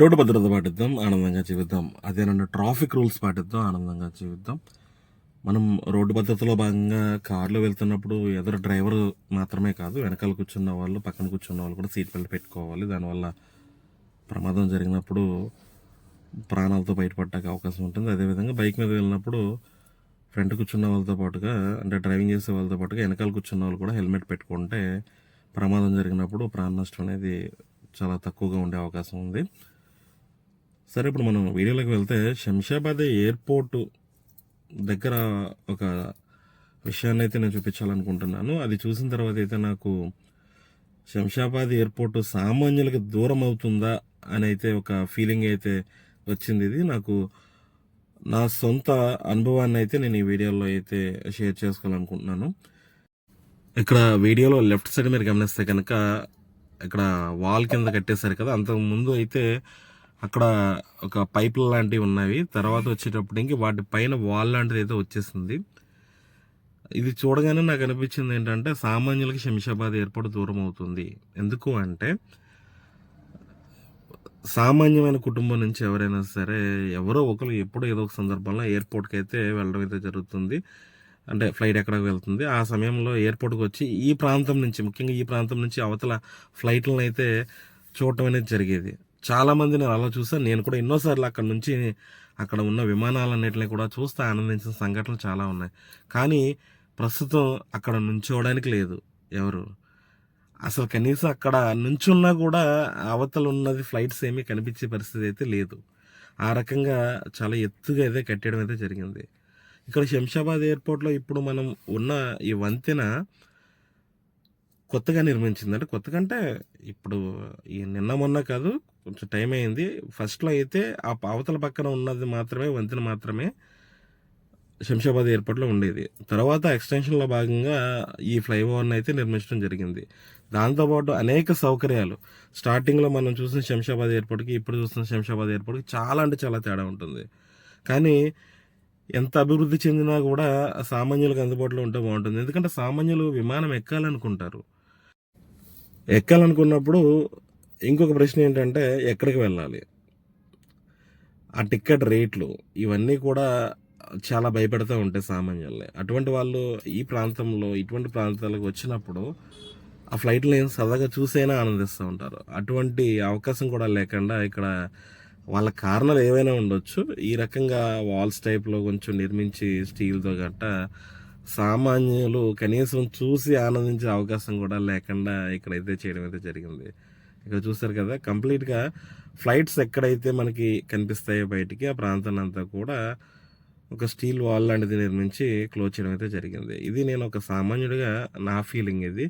Road భద్రత పాటిద్దాం ఆనందంగా జీవిద్దాం. అదేనంటే ట్రాఫిక్ రూల్స్ పాటిద్దాం ఆనందంగా జీవిద్దాం. మనం రోడ్డు భద్రతలో భాగంగా కార్లో వెళ్తున్నప్పుడు ఎదురు డ్రైవర్ మాత్రమే కాదు వెనకాల కూర్చున్న వాళ్ళు పక్కన కూర్చున్న వాళ్ళు కూడా సీట్ బెల్ట్ పెట్టుకోవాలి. దానివల్ల ప్రమాదం జరిగినప్పుడు ప్రాణాలతో బయటపడటానికి అవకాశం ఉంటుంది. అదేవిధంగా బైక్ మీద వెళ్ళినప్పుడు ఫ్రంట్ కూర్చున్న వాళ్ళతో పాటుగా అంటే డ్రైవింగ్ చేసే వాళ్ళతో పాటుగా వెనకాల కూర్చున్న వాళ్ళు కూడా హెల్మెట్ పెట్టుకుంటే ప్రమాదం జరిగినప్పుడు ప్రాణ నష్టం అనేది చాలా తక్కువగా ఉండే అవకాశం ఉంది. సరే ఇప్పుడు మనం వీడియోలోకి వెళ్తే శంషాబాద్ ఎయిర్పోర్ట్ దగ్గర ఒక విషయాన్ని అయితే నేను చూపించాలనుకుంటున్నాను. అది చూసిన తర్వాత అయితే నాకు శంషాబాద్ ఎయిర్పోర్ట్ సామాన్యులకు దూరం అవుతుందా అని అయితే ఒక ఫీలింగ్ అయితే వచ్చింది. ఇది నాకు నా సొంత అనుభవాన్ని అయితే నేను ఈ వీడియోలో అయితే షేర్ చేసుకోవాలనుకుంటున్నాను. ఇక్కడ వీడియోలో లెఫ్ట్ సైడ్ మీరు గమనిస్తే కనుక ఇక్కడ వాల్ కింద కట్టేశారు కదా అంతకు ముందు అయితే అక్కడ ఒక పైపులు లాంటివి ఉన్నవి. తర్వాత వచ్చేటప్పటికి వాటి పైన వాల్ లాంటిది అయితే వచ్చేసింది. ఇది చూడగానే నాకు అనిపించింది ఏంటంటే సామాన్యులకి శంషాబాద్ ఏర్పాటు దూరం అవుతుంది. ఎందుకు అంటే సామాన్యమైన కుటుంబం నుంచి ఎవరైనా సరే ఎవరో ఒకరు ఎప్పుడో ఏదో ఒక సందర్భంలో ఎయిర్పోర్ట్కి అయితే వెళ్ళడం అయితే జరుగుతుంది. అంటే ఫ్లైట్ ఎక్కడికి వెళ్తుంది. ఆ సమయంలో ఎయిర్పోర్ట్కి వచ్చి ఈ ప్రాంతం నుంచి ముఖ్యంగా ఈ ప్రాంతం నుంచి అవతల ఫ్లైట్లను అయితే చూడటం అనేది జరిగేది. చాలామంది నేను అలా చూసాను నేను కూడా ఎన్నోసార్లు అక్కడ నుంచి అక్కడ ఉన్న విమానాలన్నింటినీ కూడా చూస్తే ఆనందించిన సంఘటనలు చాలా ఉన్నాయి. కానీ ప్రస్తుతం అక్కడ నుంచోవడానికి లేదు ఎవరు. అసలు కనీసం అక్కడ నుంచున్నా కూడా అవతల ఉన్నది ఫ్లైట్స్ ఏమీ కనిపించే పరిస్థితి అయితే లేదు. ఆ రకంగా చాలా ఎత్తుగా అయితే కట్టడం అయితే జరిగింది. ఇక్కడ శంషాబాద్ ఎయిర్పోర్ట్లో ఇప్పుడు మనం ఉన్న ఈ వంతెన కొత్తగా నిర్మించిందంటే కొత్తగా అంటే ఇప్పుడు ఈ నిన్న మొన్న కాదు కొంచెం టైం అయింది. ఫస్ట్లో అయితే ఆ అవతల పక్కన ఉన్నది మాత్రమే వంతెన మాత్రమే శంషాబాద్ ఎయిర్పోర్ట్లో ఉండేది. తర్వాత ఎక్స్టెన్షన్లో భాగంగా ఈ ఫ్లైఓవర్ని అయితే నిర్మించడం జరిగింది. దాంతోపాటు అనేక సౌకర్యాలు. స్టార్టింగ్లో మనం చూసిన శంషాబాద్ ఎయిర్పోర్ట్కి ఇప్పుడు చూసిన శంషాబాద్ ఎయిర్పోర్ట్కి చాలా అంటే చాలా తేడా ఉంటుంది. కానీ ఎంత అభివృద్ధి చెందినా కూడా సామాన్యులకు అందుబాటులో ఉంటే బాగుంటుంది. ఎందుకంటే సామాన్యులు విమానం ఎక్కాలనుకుంటారు. ఎక్కాలనుకున్నప్పుడు ఇంకొక ప్రశ్న ఏంటంటే ఎక్కడికి వెళ్ళాలి? ఆ టికెట్ రేట్లు ఇవన్నీ కూడా చాలా భయపెడతా ఉంటాయి సామాన్యుల్ని. అటువంటి వాళ్ళు ఈ ప్రాంతంలో ఇటువంటి ప్రాంతాలకు వచ్చినప్పుడు ఆ ఫ్లైట్లో ఏం సరదాగా చూసైనా ఆనందిస్తూ ఉంటారు. అటువంటి అవకాశం కూడా లేకుండా ఇక్కడ వాళ్ళ కారణాలు ఏవైనా ఉండొచ్చు. ఈ రకంగా వాల్స్ టైప్లో కొంచెం నిర్మించి స్టీల్తో గట్ట సామాన్యులు కనీసం చూసి ఆనందించే అవకాశం కూడా లేకుండా ఇక్కడైతే చేయడం అయితే జరిగింది. ఇక్కడ చూస్తారు కదా కంప్లీట్గా ఫ్లైట్స్ ఎక్కడైతే మనకి కనిపిస్తాయో బయటికి ఆ ప్రాంతాన్ని అంతా కూడా ఒక స్టీల్ వాల్ లాంటిది నిర్మించి క్లోజ్ చేయడం అయితే జరిగింది. ఇది నేను ఒక సామాన్యుడిగా నా ఫీలింగ్ ఇది.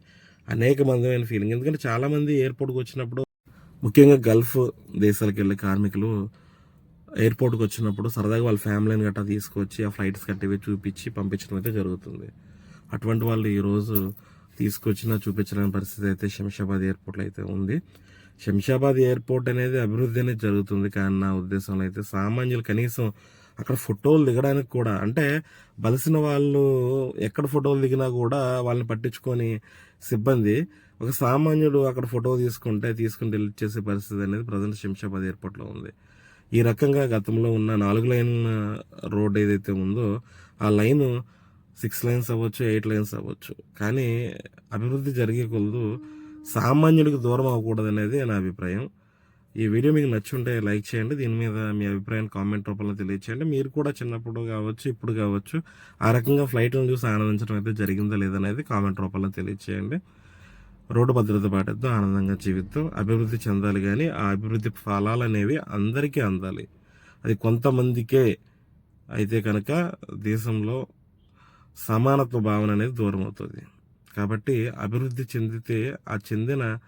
అనేక మందిమైన ఫీలింగ్. ఎందుకంటే చాలామంది ఎయిర్పోర్ట్కి వచ్చినప్పుడు ముఖ్యంగా గల్ఫ్ దేశాలకు వెళ్ళే కార్మికులు ఎయిర్పోర్ట్కి వచ్చినప్పుడు సరదాగా వాళ్ళ ఫ్యామిలీని గట్టా తీసుకొచ్చి ఆ ఫ్లైట్స్ కట్టివి చూపించి పంపించడం అయితే జరుగుతుంది. అటువంటి వాళ్ళు ఈరోజు తీసుకొచ్చిన చూపించలేని పరిస్థితి అయితే శంషాబాద్ ఎయిర్పోర్ట్లో అయితే ఉంది. శంషాబాద్ ఎయిర్పోర్ట్ అనేది అభివృద్ధి అనేది జరుగుతుంది కానీ నా ఉద్దేశంలో అయితే సామాన్యులు కనీసం అక్కడ ఫోటోలు దిగడానికి కూడా అంటే బలిసిన వాళ్ళు ఎక్కడ ఫోటోలు దిగినా కూడా వాళ్ళని పట్టించుకొని సిబ్బంది ఒక సామాన్యుడు అక్కడ ఫోటో తీసుకుంటే తీసుకుని డిలీట్ చేసే పరిస్థితి అనేది ప్రజెంట్ శంషాబాద్ ఎయిర్పోర్ట్లో ఉంది. ఈ రకంగా గతంలో ఉన్న నాలుగు లైన్ రోడ్ ఏదైతే ఉందో ఆ లైన్ సిక్స్ లైన్స్ అవ్వచ్చు ఎయిట్ లైన్స్ అవ్వచ్చు. కానీ అభివృద్ధి జరిగే కొలదు సామాన్యుడికి దూరం అవ్వకూడదు అనేది నా అభిప్రాయం. ఈ వీడియో మీకు నచ్చుంటే లైక్ చేయండి దీని మీద మీ అభిప్రాయాన్ని కామెంట్ రూపంలో తెలియచేయండి. మీరు కూడా చిన్నప్పుడు కావచ్చు ఇప్పుడు కావచ్చు ఆ రకంగా ఫ్లైట్లను చూసి ఆనందించడం అయితే జరిగిందా లేదనేది కామెంట్ రూపంలో తెలియచేయండి. రోడ్డు భద్రత పాటిద్దాం ఆనందంగా జీవిద్దాం అభివృద్ధి చెందాలి కానీ ఆ అభివృద్ధి ఫలాలు అనేవి అందరికీ అందాలి. అది కొంతమందికే అయితే కనుక దేశంలో సమానత్వ భావన అనేది దూరం అవుతుంది. కాబట్టి అభివృద్ధి చెందితే ఆ చెందిన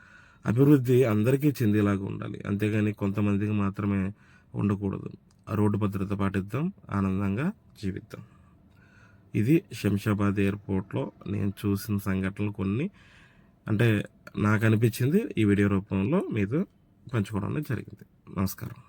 అభివృద్ధి అందరికీ చెందేలాగా ఉండాలి. అంతేగాని కొంతమందికి మాత్రమే ఉండకూడదు. రోడ్డు భద్రత పాటిద్దాం ఆనందంగా జీవిద్దాం. ఇది శంషాబాద్ ఎయిర్పోర్ట్లో నేను చూసిన సంఘటనలు కొన్ని. అంటే నాకు అనిపించింది ఈ వీడియో రూపంలో మీతో పంచుకోవడం జరిగింది. నమస్కారం.